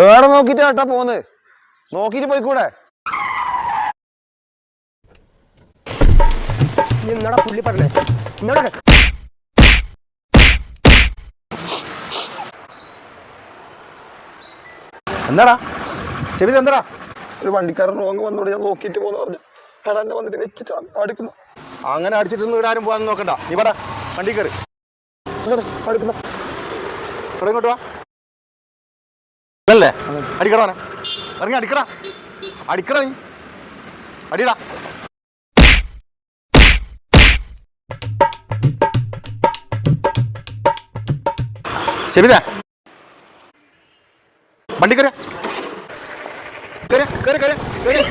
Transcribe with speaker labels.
Speaker 1: ഏടെ നോക്കിട്ട് ഏട്ടാ പോന്ന്? നോക്കിട്ട് പോയിക്കൂടെ?
Speaker 2: പുള്ളി പറഞ്ഞേ.
Speaker 3: എന്താടാ? ചെവിത് എന്താടാ?
Speaker 1: ഒരു വണ്ടിക്കാരൻ റോങ് വന്നോട് ഞാൻ നോക്കിട്ട് പോന്ന് പറഞ്ഞു. എടാ എന്നെ വന്നിട്ട് വെച്ച് അടിക്കുന്നു.
Speaker 3: അങ്ങനെ അടിച്ചിട്ടൊന്നും ഇവിടെ ആരും പോകാൻ നോക്കണ്ട. നീ പറ വണ്ടി കയറി.
Speaker 1: അതെ,
Speaker 3: ഇവിടെ ഇങ്ങോട്ട് വാ. അല്ലേ അടിക്കടാ ഇറങ്ങി അടിക്കടാ. അടിക്കടാ നീ. അടിയടാ. ശരിതാ വണ്ടി കയറിയ കയറിയ കയറി കയറി കയറി.